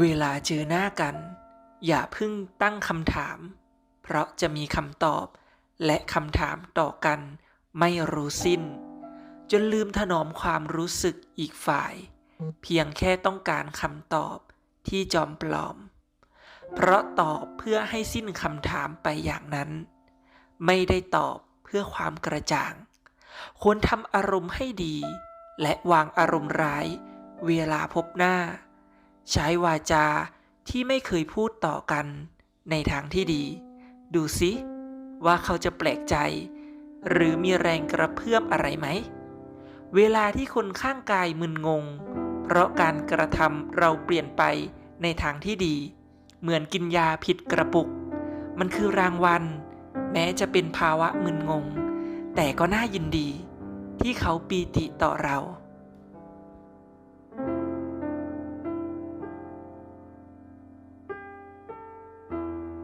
เวลาเจอหน้ากัน อย่าพิ่งตั้งคำถาม เพราะจะมีคำตอบ และคำถามต่อกัน ไม่รู้สิ้น จนลืมถนอมความรู้สึกอีกฝ่าย เพียงแค่ต้องการคำตอบที่จอมปลอม เพราะตอบเพื่อให้สิ้นคำถามไปอย่างนั้น ไม่ได้ตอบเพื่อความกระจ่าง ควรทำอารมณ์ให้ดี และวางอารมณ์ร้าย เวลาพบหน้า ใช้วาจาที่ไม่เคยพูดต่อกันในทางที่ดี ดูสิว่าเขาจะแปลกใจ หรือมีแรงกระเพื่อมอะไรไหม เวลาที่คนข้างกายมึนงง เพราะการกระทำเราเปลี่ยนไปในทางที่ดี เหมือนกินยาผิดกระปุก มันคือรางวัล แม้จะเป็นภาวะมึนงง แต่ก็น่ายินดี ที่เขาปีติต่อเรา